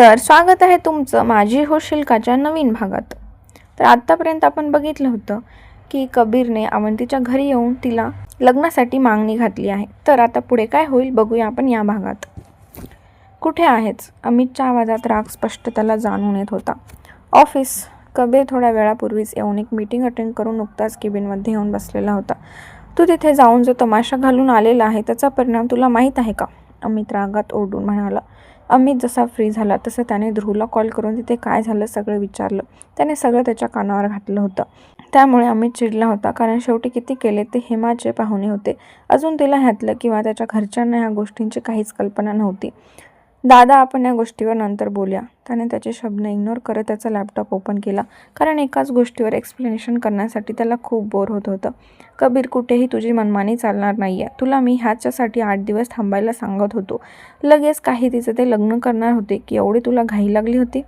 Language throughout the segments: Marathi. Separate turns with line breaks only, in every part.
तर स्वागत आहे तुमचं माझी हो शिल्काच्या नवीन भागात. तर आत्तापर्यंत आपण बघितलं होतं की कबीरने अवंतीच्या घरी येऊन तिला लग्नासाठी मागणी घातली आहे. तर आता पुढे काय होईल बघूया आपण या भागात. कुठे आहेच? अमितच्या आवाजात राग स्पष्ट त्याला जाणून येत होता. ऑफिस. कबीर थोड्या वेळापूर्वीच येऊन एक मीटिंग अटेंड करून नुकताच केबिनमध्ये येऊन बसलेला होता. तू तिथे जाऊन जो तमाशा घालून आलेला आहे त्याचा परिणाम तुला माहीत आहे का? अमित रागात ओरडून म्हणाला अमित जसा फ्री झाला तसं त्याने ध्रुवला कॉल करून तिथे काय झालं सगळं विचारलं. त्याने सगळं त्याच्या कानावर घातलं होतं. त्यामुळे अमित चिडला होता कारण शेवटी किती केले ते हेमाचे पाहुणे होते. अजून तिला ह्यातलं किंवा त्याच्या घरच्यांना ह्या गोष्टींची काहीच कल्पना नव्हती. दादा आपण या गोष्टीवर नंतर बोलूया. त्याने त्याचे शब्द इग्नोर करत त्याचा लॅपटॉप ओपन केला. कारण एकाच गोष्टीवर एक्सप्लेनेशन करण्यासाठी त्याला खूप बोर होत होतं. कबीर कुठेही तुझी मनमानी चालणार नाही आहे तुला मी ह्याच्यासाठी आठ दिवस थांबायला सांगत होतो. लगेच काही तिचं ते लग्न करणार होते की एवढी तुला घाई लागली होती?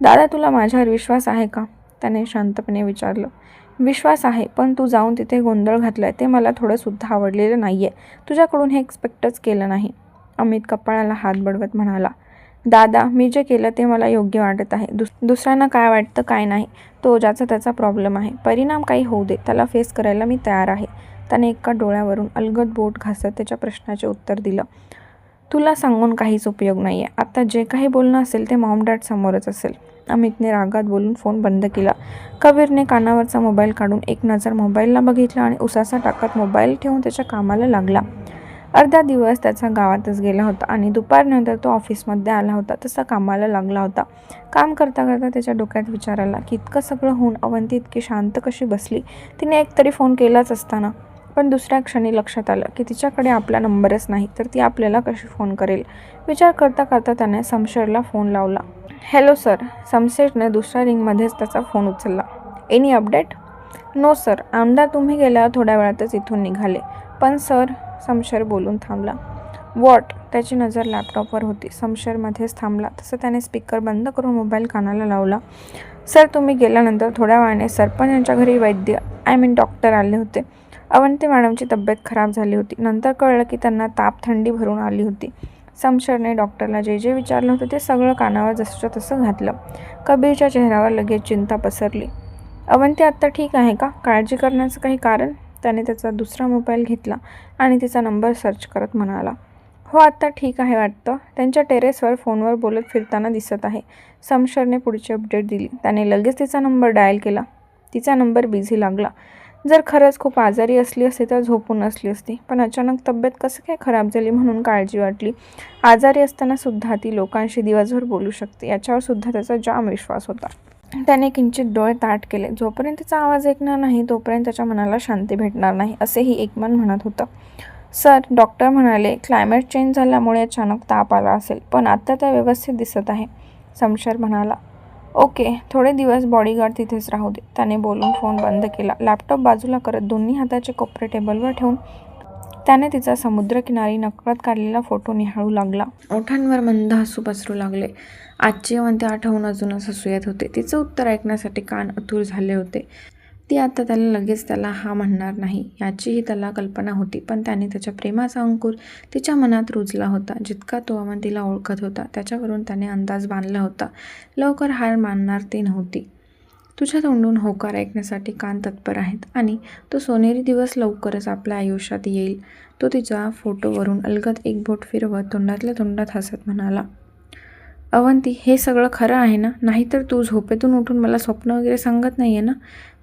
दादा तुला माझ्यावर विश्वास आहे का? त्याने शांतपणे विचारलं. विश्वास आहे पण तू जाऊन तिथे गोंधळ घातला आहे ते मला थोडंसुद्धा आवडलेलं नाही आहे तुझ्याकडून हे एक्सपेक्टच केलं नाही. अमित कपाळाला हात बडवत म्हणाला दादा मी जे केलं ते मला योग्य वाटत आहे. दुस दुसऱ्यांना काय वाटतं काय नाही. तो ज्याचा त्याचा प्रॉब्लेम आहे. परिणाम काही होऊ दे. त्याला फेस करायला मी तयार आहे. त्याने एका डोळ्यावरून अलगद बोट घासत त्याच्या प्रश्नाचे उत्तर दिलं तुला सांगून काहीच उपयोग नाही आहे आत्ता जे काही बोलणं असेल ते मॉम डॅड समोरच असेल. अमितने रागात बोलून फोन बंद केला. कबीरने कानावरचा मोबाईल काढून एक नजर मोबाईलला बघितला आणि उसासा टाकत मोबाईल ठेवून त्याच्या कामाला लागला. अर्धा दिवस त्याचा गावातच गेला होता आणि दुपारनंतर तो ऑफिसमध्ये आला होता. तसा कामाला लागला होता. काम करता करता त्याच्या डोक्यात विचार आला की इतकं सगळं होऊन अवंती इतकी शांत कशी बसली? तिने एकतरी फोन केलाच असताना. पण दुसऱ्या क्षणी लक्षात आलं की तिच्याकडे आपला नंबरच नाही तर ती आपल्याला कशी फोन करेल? विचार करता करता त्याने समशेरला फोन लावला. Hello sir. समशेरने दुसऱ्या रिंगमध्येच त्याचा फोन उचलला. Any update? No sir. आमदार तुम्ही गेल्यावर थोड्या वेळातच इथून निघाले. पण सर समशर बोलून थांबला. वॉट? त्याची नजर लॅपटॉपवर होती. समशरमध्येच थांबला. तसं त्याने स्पीकर बंद करून मोबाईल कानाला लावला. सर तुम्ही गेल्यानंतर थोड्या वेळाने सरपंच यांच्या घरी वैद्य आय मीन डॉक्टर आले होते. अवंती मॅडमची तब्येत खराब झाली होती. नंतर कळलं की त्यांना ताप थंडी भरून आली होती. समशरने डॉक्टरला जे जे विचारलं होतं ते सगळं कानावर जसंच्या तसं घातलं. कबीरच्या चेहऱ्यावर लगेच चिंता पसरली. अवंती आत्ता ठीक आहे का? काळजी करण्याचं काही कारण? त्याने त्याचा दुसरा मोबाईल घेतला आणि तिचा नंबर सर्च करत म्हणाला हो आत्ता ठीक आहे वाटतं. त्यांच्या टेरेसवर फोनवर बोलत फिरताना दिसत आहे. समशरने पुढची अपडेट दिली. त्याने लगेच तिचा नंबर डायल केला. तिचा नंबर बिझी लागला. जर खरंच खूप आजारी असली असती तर झोपून असली असती पण अचानक तब्येत कसं काय खराब झाली म्हणून काळजी वाटली. आजारी असताना सुद्धा ती लोकांशी दिवसभर बोलू शकते याच्यावर सुद्धा त्याचा जाम विश्वास होता. त्याने किंचित डोळे ताट केले. जोपर्यंत त्याचा आवाज ऐकणार नाही तोपर्यंत त्याच्या मनाला शांती भेटणार नाही असेही एकमन म्हणत होतं. सर डॉक्टर म्हणाले क्लायमेट चेंज झाल्यामुळे अचानक ताप आला असेल पण आत्ता त्या व्यवस्थित दिसत आहे. समशर म्हणाला ओके थोडे दिवस बॉडीगार्ड तिथेच राहू दे. त्याने बोलून फोन बंद केला. लॅपटॉप बाजूला करत दोन्ही हाताचे कोपरे टेबलवर ठेवून त्याने तिचा समुद्रकिनारी नकळत काढलेला फोटो निहाळू लागला. ओठांवर मंद हसू पसरू लागले. आजचे ते आठवून अजूनच हसू येत होते. तिचं उत्तर ऐकण्यासाठी कान अतुर झाले होते. ती आता त्याला लगेच त्याला हा म्हणणार नाही याचीही त्याला कल्पना होती. पण त्याने त्याच्या प्रेमाचा अंकुर तिच्या मनात रुजला होता. जितका तो अवंतीला ओळखत होता त्याच्यावरून त्याने अंदाज बांधला होता. लवकर हार मानणार ती नव्हती. तुझ्या तोंडून होकार ऐकण्यासाठी कान तत्पर आहेत आणि तो सोनेरी दिवस लवकरच आपल्या आयुष्यात येईल. तो तिच्या फोटोवरून अलगद एक बोट फिरवत तोंडातल्या तोंडात हसत म्हणाला अवंती हे सगळं खरं आहे ना? नाहीतर तू झोपेतून उठून मला स्वप्न वगैरे सांगत नाही आहे ना?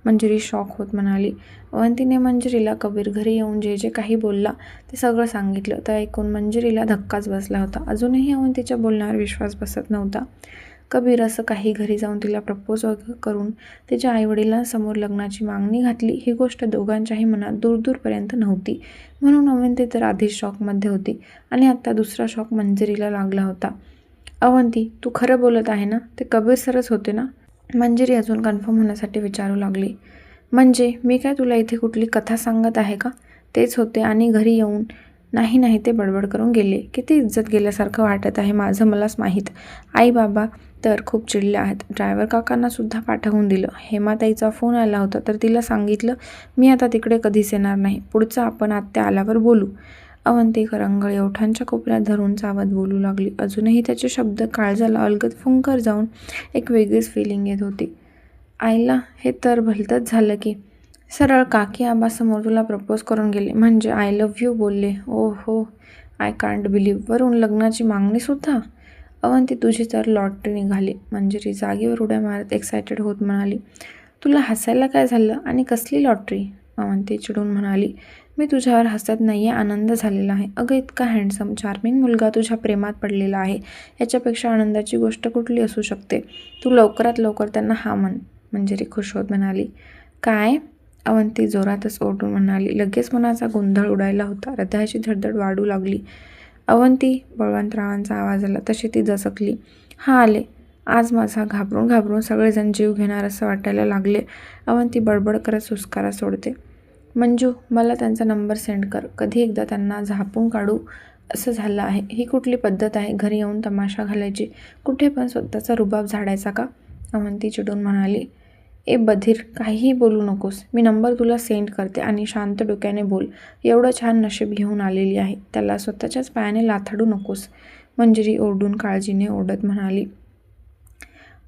मंजिरी शॉक होत म्हणाली. अवंतीने मंजिरीला कबीर घरी येऊन जे जे काही बोलला ते सगळं सांगितलं. तर ऐकून मंजिरीला धक्काच बसला होता. अजूनही अवंतीच्या बोलण्यावर विश्वास बसत नव्हता. कबीर असं काही घरी जाऊन तिला प्रपोज करून तिच्या आईवडिलांसमोर लग्नाची मागणी घातली. ही गोष्ट दोघांच्याही मनात दूरदूरपर्यंत नव्हती. म्हणून अवंती तर आधीच शॉकमध्ये होती आणि आत्ता दुसरा शॉक मंजिरीला लागला होता. अवंती तू खरं बोलत आहे ना? ते कबीर सरच होते ना? मंजिरी अजून कन्फर्म होण्यासाठी विचारू लागली. म्हणजे मी काय तुला इथे कुठली कथा सांगत आहे का? तेच होते आणि घरी येऊन नाही नाही ते बडबड करून गेले. किती इज्जत गेल्यासारखं वाटत आहे माझं मलाच माहीत. आई बाबा तर खूप चिडले आहेत. ड्रायव्हर काकांना सुद्धा पाठवून दिलं. हेमाताईचा फोन आला होता तर तिला सांगितलं मी आता तिकडे कधीच येणार नाही. पुढचं आपण आत्या आल्यावर बोलू. अवंती करंगळी ओठांच्या कोपऱ्यात धरून चावत बोलू लागली. अजूनही त्याचे शब्द काळजाला अलगद फुंकर जाऊन एक वेगळीच फिलिंग येत होती. आईला हे तर भलतंच झालं की. सरळ काकी आबासमोर तुला प्रपोज करून गेले. म्हणजे आय लव्ह यू बोलले. ओ हो आय कांट बिलीव्ह वरून लग्नाची मागणीसुद्धा अवंती तुझी तर लॉटरी निघाली. मंजिरी जागेवर उड्या मारत एक्सायटेड होत म्हणाली तुला हसायला काय झालं आणि कसली लॉटरी? अवंती चिडून म्हणाली मी तुझ्यावर हसत नाही आहे आनंद झालेला आहे. अगं इतका हँडसम चार्मिंग मुलगा तुझ्या प्रेमात पडलेला आहे. याच्यापेक्षा आनंदाची गोष्ट कुठली असू शकते? तू लवकरात लवकर त्यांना हा म्हण. मंजिरी खुश होत म्हणाली काय? अवंती जोरातच ओरडून म्हणाली लगेच मनाचा गोंधळ उडायला होता. हृदयाची धडधड वाढू लागली. अवंती बळवंतरावांचा आवाज आला. तशी ती दचकली हा आले. आज माझा घाबरून घाबरून सगळेजण जीव घेणार असं वाटायला लागले. अवंती बडबड करत सुस्कारा सोडते. मंजू मला त्यांचा नंबर सेंड कर. कधी एकदा त्यांना झापून काढू असं झालं आहे. ही कुठली पद्धत आहे? घरी येऊन तमाशा घालायची. कुठे पण स्वतःचा रुबाब झाडायचा का? अवंती चिडून म्हणाली. ए बधीर काहीही बोलू नकोस. मी नंबर तुला सेंड करते आणि शांत डोक्याने बोल. एवढं छान नशीब घेऊन आलेली आहे. त्याला स्वतःच्याच पायाने लाथाडू नकोस. मंजिरी ओरडून काळजीने ओढत म्हणाली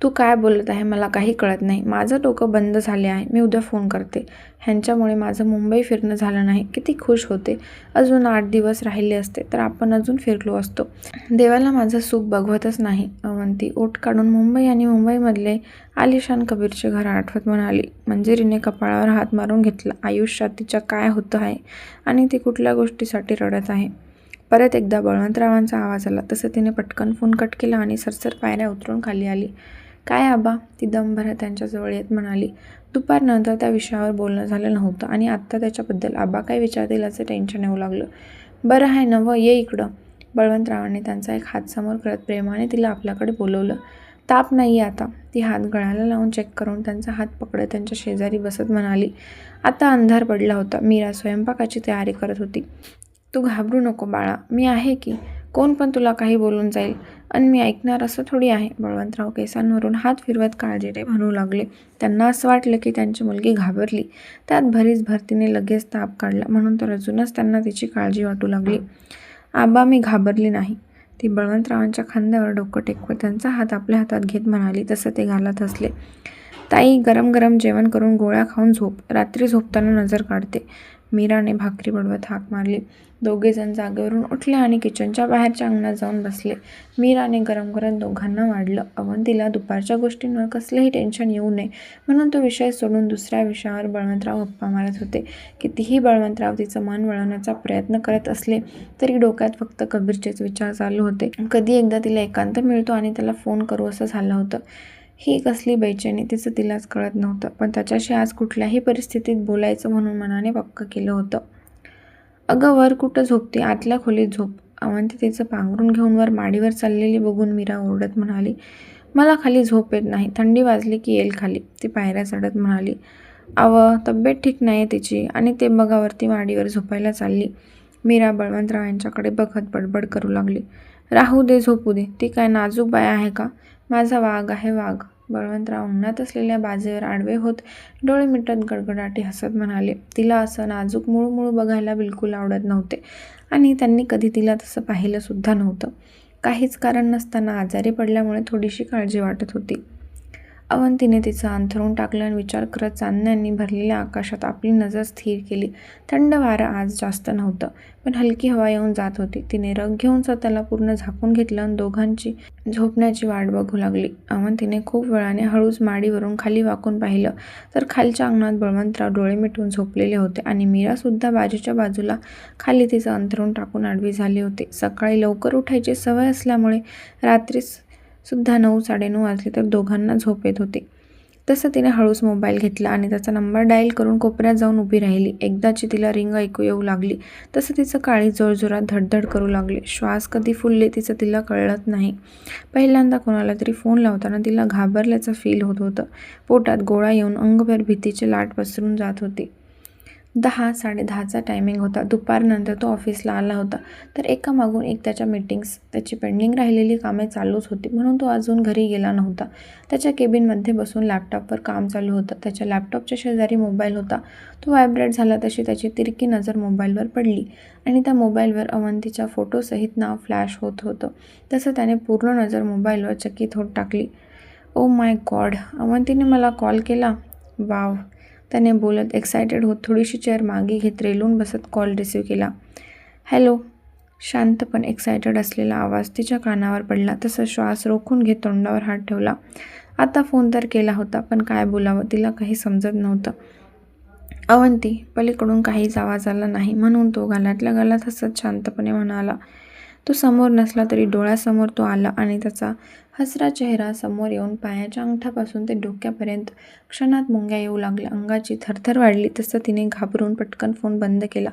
तू काय बोलत आहे मला काही कळत नाही. माझं डोकं बंद झाले आहे. मी उद्या फोन करते. ह्यांच्यामुळे माझं मुंबई फिरणं झालं नाही. किती खुश होते. अजून आठ दिवस राहिले असते तर आपण अजून फिरलो असतो. देवाला माझं सुख बघवतच नाही अवंती. ओट काढून मुंबई आणि मुंबईमधले आलिशान कबीरचे घर आठवत म्हणाली. म्हणजे मंजिरीने कपाळावर हात मारून घेतला. आयुष्यात तिच्या काय होतं आहे आणि ती कुठल्या गोष्टीसाठी रडत आहे? परत एकदा बळवंतरावांचा आवाज आला. तसं तिने पटकन फोन कट केला आणि सरसर पायऱ्या उतरून खाली आली. काय आबा? ती दमभरा त्यांच्याजवळ येत म्हणाली. दुपारनंतर त्या विषयावर बोलणं झालं नव्हतं आणि आत्ता त्याच्याबद्दल आबा काय विचारतील असं टेन्शन येऊ लागलं. बरं आहे नवं ये इकडं. बळवंतरावांनी त्यांचा एक हात समोर करत प्रेमाने तिला आपल्याकडे बोलवलं. ताप नाही आहे आता. ती हात गळ्याला लावून चेक करून त्यांचा हात पकडत त्यांच्या शेजारी बसत म्हणाली. आता अंधार पडला होता. मीरा स्वयंपाकाची तयारी करत होती. तू घाबरू नको बाळा. मी आहे की? कोण पण तुला काही बोलून जाईल. आणि मी ऐकणार असं थोडी आहे. बळवंतराव केसांवरून हात फिरवत काळजीने म्हणू लागले. त्यांना असं वाटलं की त्यांची मुलगी घाबरली. त्यात भरीच भरतीने लगेच ताप काढला. म्हणून तर अजूनच त्यांना तिची काळजी वाटू लागली. आबा मी घाबरली नाही. ती बळवंतरावांच्या खांद्यावर डोकं टेकवत त्यांचा हात आपल्या हातात घेत म्हणाली. तसं ते घालत असले. ताई गरम गरम जेवण करून गोळ्या खाऊन झोप. रात्री झोपताना नजर काढते. मीराने भाकरी बडवत हाक मारली. दोघेजण जागेवरून उठले आणि किचनच्या बाहेरच्या अंगणात जाऊन बसले. मीराने गरम गरम दोघांना वाढलं. अवंतीला दुपारच्या गोष्टींवर कसलेही टेन्शन येऊ नये म्हणून तो विषय सोडून दुसऱ्या विषयावर बळवंतराव गप्पा मारत होते. कितीही बळवंतराव तिचं मन वळवण्याचा प्रयत्न करत असले तरी डोक्यात फक्त कबीरचेच विचार चालू होते. कधी एकदा तिला एकांत मिळतो आणि त्याला फोन करू असं झालं होतं. ही कसली बेचैनी तिचं तिलाच कळत नव्हतं. पण त्याच्याशी आज कुठल्याही परिस्थितीत बोलायचं म्हणून मनाने पक्क केलं होतं. अगं वर कुठं झोपते? आतल्या खोलीत झोप. अवंती तिचं पांघरून घेऊन वर माडीवर चाललेली बघून मीरा ओरडत म्हणाली मला खाली झोप येत नाही. थंडी वाजली की येईल खाली. ती पायऱ्या चढत म्हणाली अव तब्येत ठीक नाही तिची आणि ते बघावरती माडीवर झोपायला चालली. मीरा बळवंतराव यांच्याकडे बघत बडबड करू लागली. राहू दे झोपू दे. ती काय नाजूक बाय आहे का? माझा वाघ आहे वाघ. बळवंतराव अंगणात असलेल्या बाजेवर आडवे होत डोळे मिटत गडगडाटी हसत म्हणाले तिला असं नाजूक मुळू बघायला बिलकुल आवडत नव्हते आणि त्यांनी कधी तिला तसं पाहिलंसुद्धा नव्हतं. काहीच कारण नसताना आजारी पडल्यामुळे थोडीशी काळजी वाटत होती. अवंतीने तिचं अंथरून टाकलं आणि विचार करत चांदण्यांनी भरलेल्या आकाशात आपली नजर स्थिर केली. थंड वारं आज जास्त नव्हतं पण हलकी हवा येऊन जात होती. तिने रग घेऊन स्वतःला पूर्ण झाकून घेतलं आणि दोघांची झोपण्याची वाट बघू लागली. अवंतीने खूप वेळाने हळूच माडीवरून खाली वाकून पाहिलं तर खालच्या अंगणात बळवंतराव डोळे मिटून झोपलेले होते आणि मीरासुद्धा बाजूच्या बाजूला खाली तिचं अंथरून टाकून आडवी झाले होते. सकाळी लवकर उठायची सवय असल्यामुळे रात्रीच सुद्धा नऊ साडेनऊ वाजले तर दोघांना झोप येत होती. तसं तिने हळूच मोबाईल घेतला आणि त्याचा नंबर डायल करून कोपऱ्यात जाऊन उभी राहिली. एकदाची तिला रिंग ऐकू येऊ लागली. तसं तिचं काळी जोरजोरात धडधड करू लागले. श्वास कधी फुलले तिचं तिला कळत नाही. पहिल्यांदा कोणाला तरी फोन लावताना तिला घाबरल्याचं फील होत होतं. पोटात गोळा येऊन अंगभर भीतीची लाट पसरून जात होती. दहा साडेदहाचा टायमिंग होता. दुपारनंतर तो ऑफिसला आला होता. तर एकामागून एक त्याच्या मीटिंग्स त्याची पेंडिंग राहिलेली कामे चालूच होती. म्हणून तो अजून घरी गेला नव्हता. त्याच्या केबिनमध्ये बसून लॅपटॉपवर काम चालू होतं. त्याच्या लॅपटॉपच्या शेजारी मोबाईल होता. तो व्हायब्रेट झाला तशी त्याची तिरकी नजर मोबाईलवर पडली. आणि त्या मोबाईलवर अवंतीच्या फोटोसहित नाव फ्लॅश होत होतं. तसं त्याने पूर्ण नजर मोबाईलवर चकित होत टाकली. ओ माय गॉड अवंतीने मला कॉल केला. वाव त्याने बोलत एक्सायटेड होत थोडीशी चेअर मागे घेत रेलून बसत कॉल रिसीव्ह केला. हॅलो शांत पण एक्सायटेड असलेला आवाज तिच्या कानावर पडला. तसं श्वास रोखून घेत तोंडावर हात ठेवला. आता फोन तर केला होता पण काय बोलावं तिला काही समजत नव्हतं. अवंती पलीकडून काहीच आवाज आला नाही. म्हणून तो गालातल्या गालात हसत शांतपणे म्हणाला तो समोर नसला तरी डोळ्यासमोर तो आला आणि त्याचा हसरा चेहरा समोर येऊन पायाच्या अंगठापासून ते डोक्यापर्यंत क्षणात मुंग्या येऊ लागल्या. अंगाची थरथर वाढली तसं तिने घाबरून पटकन फोन बंद केला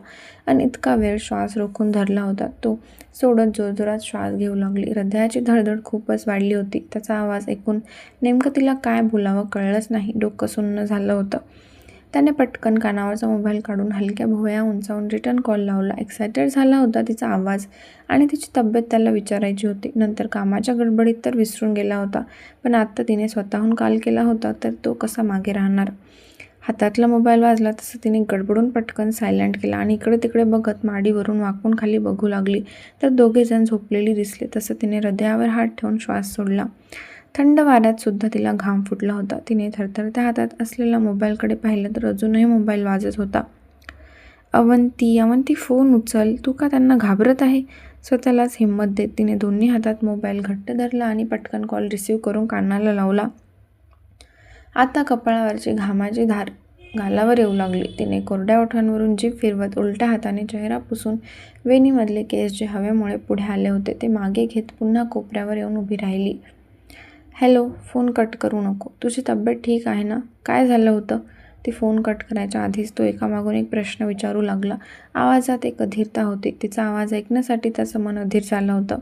आणि इतका वेळ श्वास रोखून धरला होता. तो सोडत जोरजोरात श्वास घेऊ लागली. हृदयाची धडधड खूपच वाढली होती. त्याचा आवाज ऐकून नेमकं तिला काय बोलावं कळलंच नाही. डोकं सुन्न झालं होतं. त्याने पटकन कानावरचा मोबाईल काढून हलक्या भुवया उंचावून रिटर्न कॉल लावला. एक्सायटेड झाला होता तिचा आवाज आणि तिची तब्येत त्याला विचारायची होती. नंतर कामाच्या गडबडीत तर विसरून गेला होता पण आत्ता तिने स्वतःहून कॉल केला होता तर तो कसा मागे राहणार? हातातला मोबाईल वाजला तसं तिने गडबडून पटकन सायलेंट केला आणि इकडे तिकडे बघत माडीवरून वाकून खाली बघू लागली. तर दोघेजण झोपलेली दिसले तसं तिने हृदयावर हात ठेवून श्वास सोडला. थंड वाऱ्यातसुद्धा तिला घाम फुटला होता. तिने थरथरत्या हातात असलेला मोबाईलकडे पाहिलं तर अजूनही मोबाईल वाजत होता. अवंती अवंती फोन उचल. तू का त्यांना घाबरत आहे? स्वतःलाच हिंमत देत तिने दोन्ही हातात मोबाईल घट्ट धरला आणि पटकन कॉल रिसीव्ह करून कानाला लावला. आता कपाळावरची घामाची धार गालावर येऊ लागली. तिने कोरड्या ओठांवरून जीभ फिरवत उलट्या हाताने चेहरा पुसून वेणीमधले केस जे हवेमुळे पुढे आले होते. ते मागे घेत पुन्हा कोपऱ्यावर येऊन उभी राहिली. हॅलो फोन कट करू नको. तुझी तब्येत ठीक आहे ना? काय झालं होतं? ती फोन कट करायच्या आधीच तो एकामागून एक प्रश्न विचारू लागला. आवाजात एक अधीरता होती. तिचा आवाज ऐकण्यासाठी त्याचं मन अधीर झालं होतं.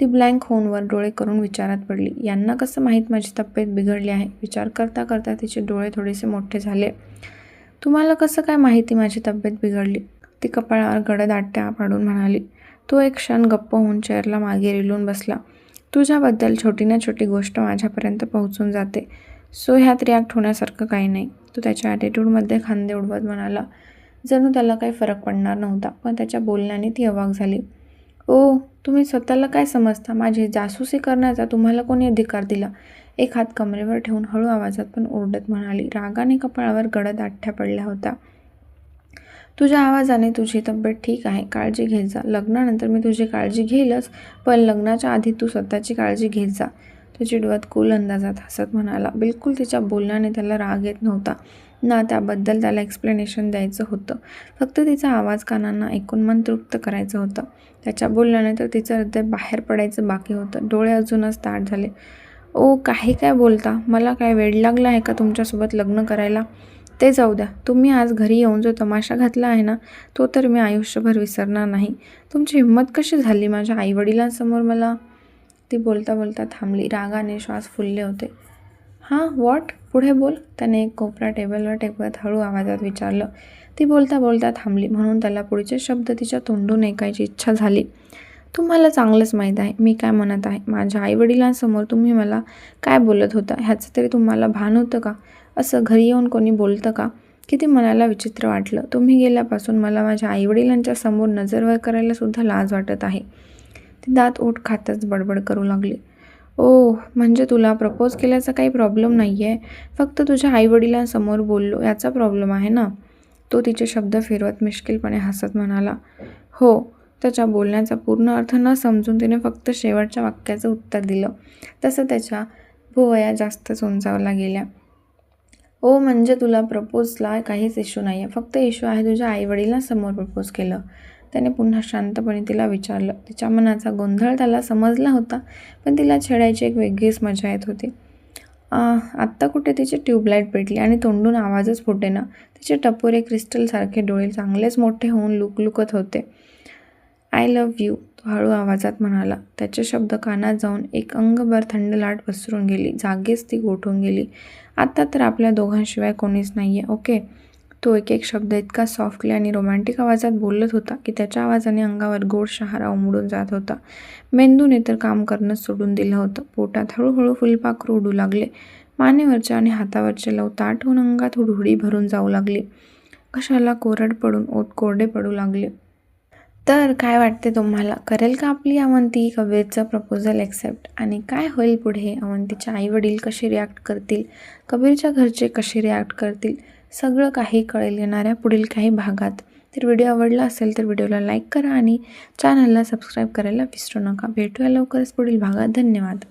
ती ब्लँक होऊनवर डोळे करून विचारात पडली. यांना कसं माहीत माझी तब्येत बिघडली आहे? विचार करता करता तिचे डोळे थोडेसे मोठे झाले. तुम्हाला कसं काय माहिती माझी तब्येत बिघडली? ती कपाळावर गडद आट्या पाडून म्हणाली. तो एक क्षण गप्प होऊन चेअरला मागे रिलून बसला. तुझ्याबद्दल छोटी ना छोटी गोष्ट माझ्यापर्यंत पोहोचून जाते. सो ह्यात रिॲक्ट होण्यासारखं काही नाही. तो त्याच्या ॲटिट्यूडमध्ये खांदे उडवत म्हणाला. जणू त्याला काही फरक पडणार नव्हता पण त्याच्या बोलण्याने ती अवाक झाली. ओ तुम्ही स्वतःला काय समजता? माझी जासूसी करण्याचा तुम्हाला कोणी अधिकार दिला? एक हात कमरेवर ठेवून हळू आवाजात पण ओरडत म्हणाली. रागाने कपाळावर गडद आठ्या पडल्या होत्या. तुझ्या आवाजाने तुझी तब्येत ठीक आहे काळजी घेत जा. लग्नानंतर मी तुझी काळजी घेईलच पण लग्नाच्या आधी तू स्वतःची काळजी घेत जा. तो चिडवत कुल अंदाजात हसत म्हणाला. बिलकुल तिच्या बोलण्याने त्याला राग येत नव्हता. ना त्याबद्दल त्याला एक्सप्लेनेशन द्यायचं होतं. फक्त तिचा आवाज कानांना ऐकून मन तृप्त करायचं होतं. त्याच्या बोलण्याने तर तिचं हृदय बाहेर पडायचं बाकी होतं. डोळे अजूनच ताट झाले. ओ काही काय बोलता? मला काय वेळ लागला आहे का तुमच्यासोबत लग्न करायला? ते जाऊ द्या. तुम्ही आज घरी येऊन जो तमाशा घातला आहे ना तो तर मी आयुष्यभर विसरणार नाही. तुमची हिंमत कशी झाली माझ्या आईवडिलांसमोर मला? ती बोलता बोलता थांबली. रागाने श्वास फुलले होते. हां वॉट पुढे बोल. त्याने एक कोपरा टेबलवर टेकवत हळू आवाजात विचारलं. ती बोलता बोलता थांबली. म्हणून त्याला पुढचे शब्द तिच्या तोंडून ऐकायची इच्छा झाली. तुम्हाला चांगलंच माहीत आहे. मी काय म्हणत आहे? माझ्या आईवडिलांसमोर तुम्ही मला काय बोलत होता? ह्याचं तरी तुम्हाला भान होतं का? असं घरी येऊन कोणी बोलतं का? किती मनाला विचित्र वाटलं. तुम्ही गेल्यापासून मला माझ्या आईवडिलांच्या समोर नजरवर करायला सुद्धा लाज वाटत आहे. ती दात ओठ खातच बडबड करू लागली. ओ म्हणजे तुला प्रपोज केल्याचा काही प्रॉब्लेम नाही आहे फक्त तुझ्या आईवडिलांसमोर बोललो याचा प्रॉब्लेम आहे ना? तो तिचे शब्द फिरवत मिश्किलपणे हसत म्हणाला. हो त्याच्या बोलण्याचा पूर्ण अर्थ न समजून तिने फक्त शेवटच्या वाक्याचं उत्तर दिलं. तसं त्याच्या भुवया जास्तच उंचावल्या गेल्या. ओ म्हणजे तुला प्रपोजला काहीच इश्यू नाही आहे फक्त इश्यू आहे तुझ्या आईवडिलांसमोर प्रपोज केलं. त्याने पुन्हा शांतपणे तिला विचारलं. तिच्या मनाचा गोंधळ त्याला समजला होता पण तिला छेडायची एक वेगळीच मजा येत होती. आत्ता कुठे तिची ट्यूबलाईट पेटली आणि तोंडून आवाजच फुटेना तिचे टपोरे क्रिस्टलसारखे डोळे चांगलेच मोठे होऊन लुकलुकत होते. आय लव्ह यू तो हळू आवाजात म्हणाला. त्याचे शब्द कानात जाऊन एक अंगभर थंड लाट पसरून गेली. जागेच ती गोठून गेली. आत्ता तर आपल्या दोघांशिवाय कोणीच नाही आहे ओके? तो एक एक शब्द इतका सॉफ्टली आणि रोमॅन्टिक आवाजात बोलत होता की त्याच्या आवाजाने अंगावर गोड शहारा उमडून जात होता. मेंदूने तर काम करणं सोडून दिलं होतं. पोटात हळूहळू फुलपाखरू उडू लागले. मानेवरच्या आणि हातावरचे लव ताट होऊन अंगात हुडहुडी भरून जाऊ लागली. कशाला कोरड पडून ओत कोरडे पडू लागले. तर काय वाटते तुम्हाला? करेल का आपली अवंती कबीरचं प्रपोजल ॲक्सेप्ट आणि काय होईल पुढे? अवंतीचे आई वडील कसे रिॲक्ट करतील? कबीरच्या घरचे कसे रिॲक्ट करतील? सगळं काही कळेल येणाऱ्या पुढील काही भागात. तर व्हिडिओ आवडला असेल तर व्हिडिओला लाईक करा आणि चॅनलला सबस्क्राईब करायला विसरू नका. भेटूया लवकरच पुढील भागात. धन्यवाद.